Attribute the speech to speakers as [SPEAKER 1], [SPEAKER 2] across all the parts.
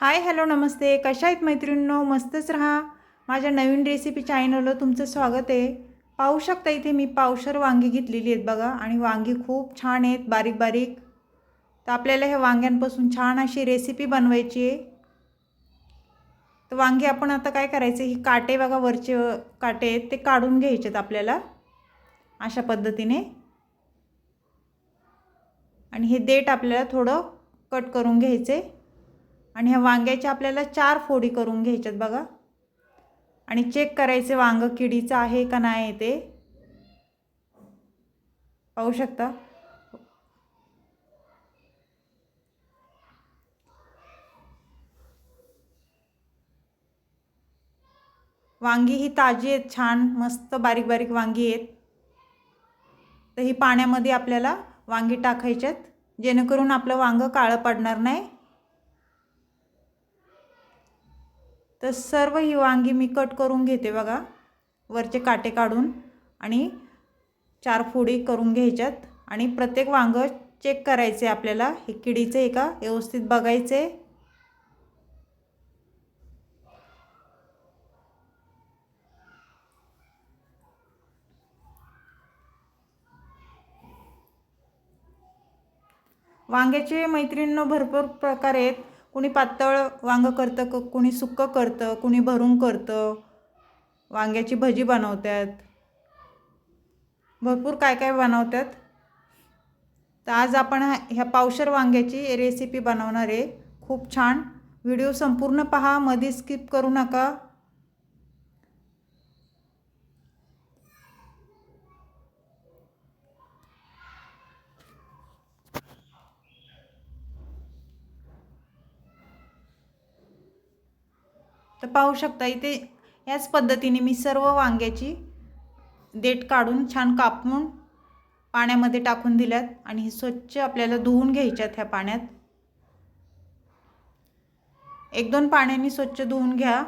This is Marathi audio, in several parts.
[SPEAKER 1] हाय हॅलो नमस्ते. कशा आहेत मैत्रिणींनो? मस्तच राहा. माझ्या नवीन रेसिपी चॅनलवर तुमचं स्वागत आहे. पाहू शकता इथे मी पावशर वांगी घेतलेली आहेत बघा. आणि वांगी खूप छान आहेत बारीक बारीक. तर आपल्याला ह्या वांग्यांपासून छान अशी रेसिपी बनवायची आहे. तर वांगी आपण आता काय करायचं? ही काटे बघा वरचे काटे आहेत ते काढून घ्यायचेत आपल्याला. अशा पद्धतीने. आणि हे देठ आपल्याला थोडं कट करून घ्यायचे. आणि ह्या वांग्याच्या आपल्याला चार फोडी करून घ्यायच्यात बघा. आणि चेक करायचे वांग किडीचं आहे का नाही ते. पाहू शकता? वांगी ही ताजी आहेत छान मस्त बारीक बारीक वांगी आहेत. तर ही पाण्यामध्ये आपल्याला वांगी टाकायच्यात जेणेकरून आपलं वांगं काळं पडणार नाही. तर सर्व ही वांगी मी कट करून घेते बघा. वरचे काटे काढून आणि चार फोडी करून घ्यायच्यात. आणि प्रत्येक वांगं चेक करायचे आपल्याला. हे किडीचे आहे का? व्यवस्थित बघायचे. वांग्याचे मैत्रिणींनो भरपूर प्रकार आहेत. कुणी पातळ वांगं करतं क कुणी सुक्कं करतं कुणी भरून करतं वांग्याची भजी बनवतात भरपूर काय काय बनवतात तर आज आपण ह्या पावशर वांग्याची रेसिपी बनवणार आहे. खूप छान. व्हिडिओ संपूर्ण पहा मध्ये स्किप करू नका. तर पाहू शकता इथे याच पद्धतीने मी सर्व वांग्याची देठ काढून छान कापून पाण्यामध्ये टाकून दिल्यात आणि हे स्वच्छ आपल्याला धुवून घ्यायच्यात ह्या पाण्यात. एक दोन पाण्याने स्वच्छ धुवून घ्या.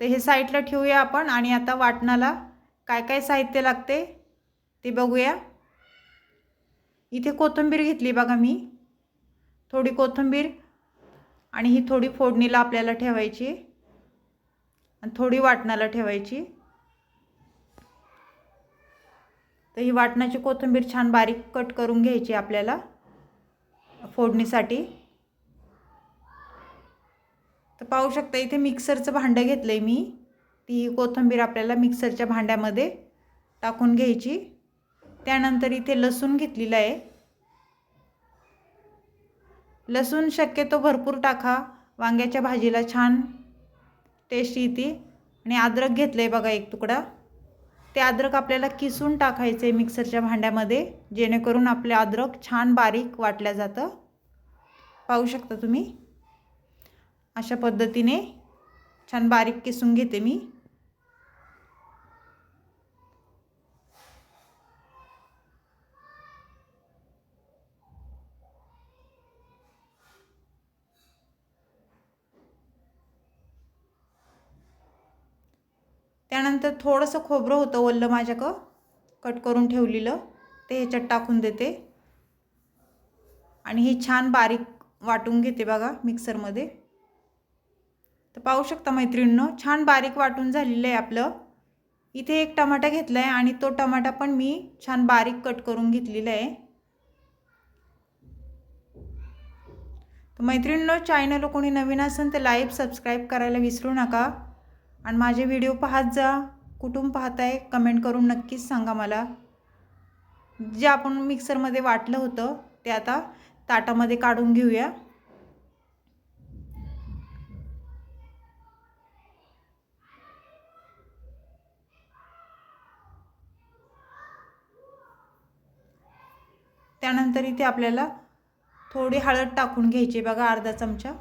[SPEAKER 1] तर हे साईडला ठेवूया आपण आणि आता वाटणाला काय काय साहित्य लागते ते बघूया. इथे कोथिंबीर घेतली बघा मी. थोडी कोथिंबीर आणि ही थोडी फोडणीला आपल्याला ठेवायची आणि थोडी वाटणाला ठेवायची. तर ही वाटणाची कोथिंबीर छान बारीक कट करून घ्यायची आपल्याला फोडणीसाठी. तर पाहू शकता इथे मिक्सरचं भांडं घेतलं आहे मी. ती कोथिंबीर आपल्याला मिक्सरच्या भांड्यामध्ये टाकून घ्यायची. त्यानंतर इथे लसूण घेतलेलं आहे. लसूण शक्यतो भरपूर टाका. वांग्याच्या भाजीला छान टेस्ट येते. आणि अद्रक घेतलं आहे बघा एक तुकडा. ते अद्रक आपल्याला किसून टाकायचं आहे मिक्सरच्या भांड्यामध्ये जेणेकरून आपले अद्रक छान बारीक वाटल्या जातं. पाहू शकता तुम्ही? अशा पद्धतीने छान बारीक किसून घेते मी. त्यानंतर थोडंसं खोबरं होतं वल्लं माझ्याकडं. कट करून ठेवलेलं. ते ह्याच्यात टाकून देते. आणि हे छान बारीक वाटून घेते बघा मिक्सरमध्ये. तर पाहू शकता मैत्रिणीनं छान बारीक वाटून झालेलं आहे आपलं. इथे एक टमाटा घेतला आहे आणि तो टमाटा पण मी छान बारीक कट करून घेतलेला आहे. तर मैत्रिणींनो चॅनल कोणी नवीन असेल तर लाईव्ह सबस्क्राईब करायला विसरू नका. आणि माझे व्हिडिओ पाहत जा. कुठून पाहताय कमेंट करून नक्कीच सांगा मला. जे आपण मिक्सरमध्ये वाटलं होतं ते आता ताटामध्ये काढून घेऊया. त्यानंतर इथे आपल्याला थोडी हळद टाकून घ्यायची बघा अर्धा चमचा.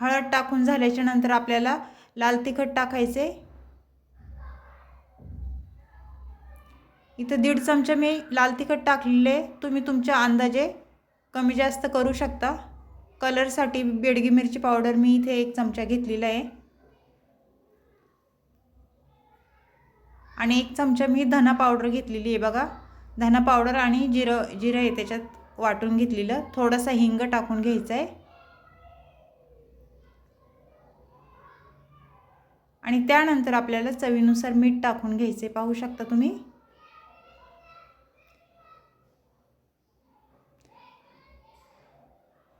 [SPEAKER 1] हळद टाकून झाल्याच्यानंतर आपल्याला लाल तिखट टाकायचे. इथं दीड चमचा मी लाल तिखट टाकलेले. तुम्ही तुमच्या अंदाजे कमी जास्त करू शकता. कलरसाठी बेडगी मिरची पावडर मी इथे एक चमचा घेतलेला आहे. आणि एक चमचा मी धना पावडर घेतलेली आहे बघा. धना पावडर आणि जिरं जिरं आहे त्याच्यात वाटून घेतलेलं. थोडंसं हिंग टाकून घ्यायचं आहे. आणि त्यानंतर आपल्याला चवीनुसार मीठ टाकून घ्यायचे. पाहू शकता तुम्ही?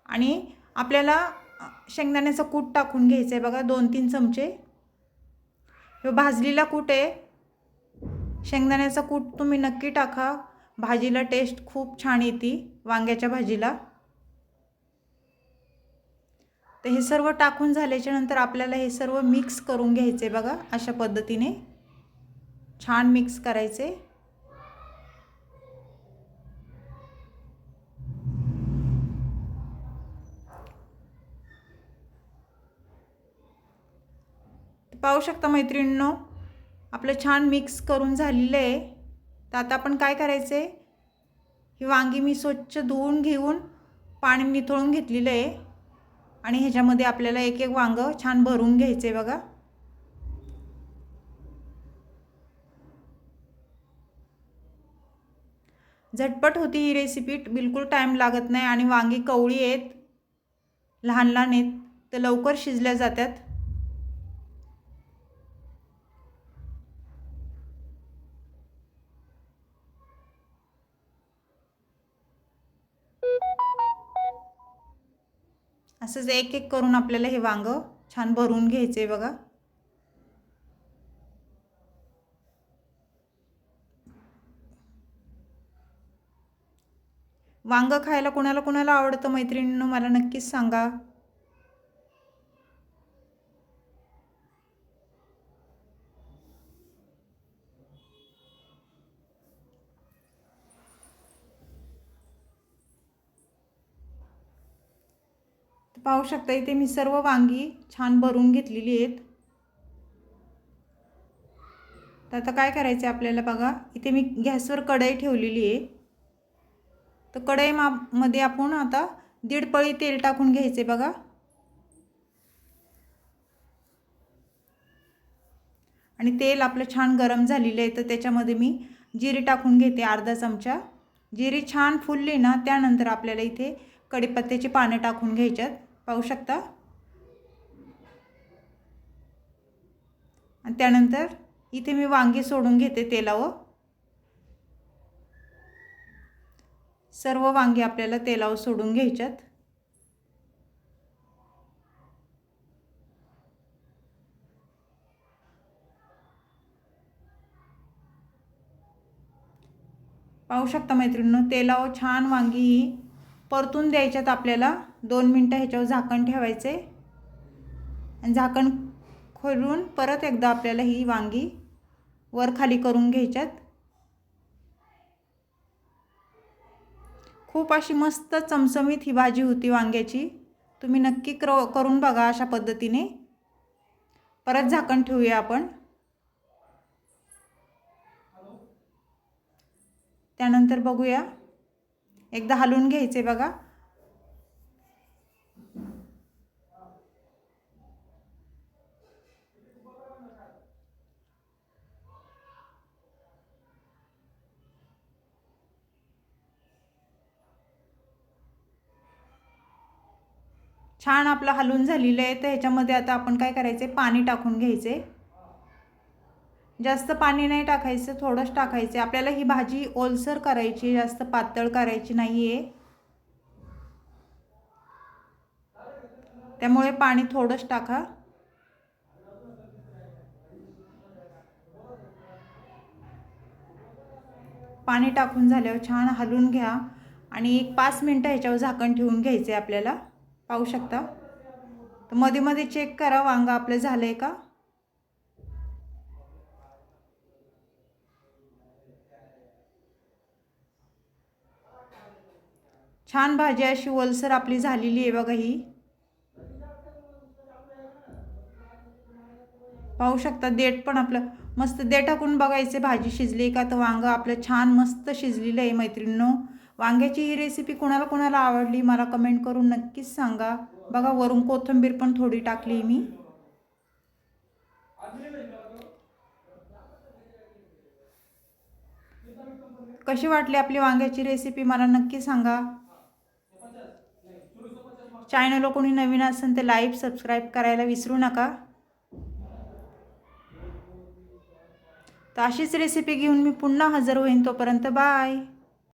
[SPEAKER 1] आणि आपल्याला शेंगदाण्याचा कूट टाकून घ्यायचं आहे बघा दोन तीन चमचे. हे भाजलेला कूट आहे. शेंगदाण्याचा कूट तुम्ही नक्की टाका. भाजीला टेस्ट खूप छान येते वांग्याच्या भाजीला. तर हे सर्व टाकून झाल्याच्यानंतर आपल्याला हे सर्व मिक्स करून घ्यायचे बघा अशा पद्धतीने. छान मिक्स करायचे. पाहू शकता मैत्रिणींनो आपलं छान मिक्स करून झालेलं आहे. तर आता आपण काय करायचं आहे ही वांगी मी स्वच्छ धुवून घेऊन पाणी निथळून घेतलेलं आहे. आणि ह्याच्यामध्ये आपल्याला एक एक वांगं छान भरून घ्यायचे बघा. झटपट होती ही रेसिपी बिलकुल टाईम लागत नाही आणि वांगी कवळी आहेत लहान लहान आहेत तर लवकर शिजल्या जातात. असंच एक एक करून आपल्याला हे वांग छान भरून घ्यायचे बघा. वांग खायला कोणाला कोणाला आवडतं मैत्रिणीनं मला नक्कीच सांगा. पाहू शकता इथे मी सर्व वांगी छान भरून घेतलेली आहेत. तर आता काय करायचं आहे आपल्याला बघा इथे मी गॅसवर कढई ठेवलेली आहे. तर कढई मा मध्ये आपण आता दीड पळी तेल टाकून घ्यायचे बघा. आणि तेल आपलं छान गरम झालेलं आहे तर त्याच्यामध्ये मी जिरी टाकून घेते अर्धा चमचा. जिरी छान फुलली ना त्यानंतर आपल्याला इथे कडीपत्त्याची पानं टाकून घ्यायच्यात. पाहू शकता. आणि त्यानंतर इथे मी वांगी सोडून घेते तेलावर. सर्व वांगी आपल्याला तेलावर सोडून घ्यायच्यात. पाहू शकता मैत्रिणींनो तेलावर छान वांगी ही परतून द्यायच्यात आपल्याला. दोन मिनटं ह्याच्यावर झाकण ठेवायचे. आणि झाकण खोलून परत एकदा आपल्याला ही वांगी वर खाली करून घ्यायच्यात. खूप अशी मस्त चमचमीत ही भाजी होती वांग्याची. तुम्ही नक्की क्र करून बघा अशा पद्धतीने. परत झाकण ठेवूया आपण. त्यानंतर बघूया. एकदा हलवून घ्यायचे बघा. छान आपलं हलवून झालेलं आहे. तर ह्याच्यामध्ये आता आपण काय करायचे? पाणी टाकून घ्यायचे. जास्त पाणी नाही टाकायचं थोडंच टाकायचं. आपल्याला ही भाजी ओलसर करायची जास्त पातळ करायची नाही आहे त्यामुळे पाणी थोडंच टाका. पाणी टाकून झाल्यावर छान हलवून घ्या. आणि एक पाच मिनटं ह्याच्यावर झाकण ठेवून घ्यायचं आहे आपल्याला. पाहू शकता? तर मध्ये मध्ये चेक करा वांगा आपलं झालं आहे का? छान भाजी अशी ओलसर आपली झालेली आहे बघा ही. पाहू शकता देठ पण आपलं मस्त देठाकून बघायचे भाजी शिजली का तर वांगं आपलं छान मस्त शिजलेलं आहे मैत्रिणींनो. वांग्याची ही रेसिपी कोणाला कोणाला आवडली मला कमेंट करून नक्कीच सांगा. बघा वरून कोथिंबीर पण थोडी टाकली मी. कशी वाटली आपली वांग्याची रेसिपी मला नक्की सांगा. चॅनलला कोणी नवीन असेल तर लाईक सबस्क्राईब करायला विसरू नका. तर अशीच रेसिपी घेऊन मी पुन्हा हजर होईन तोपर्यंत बाय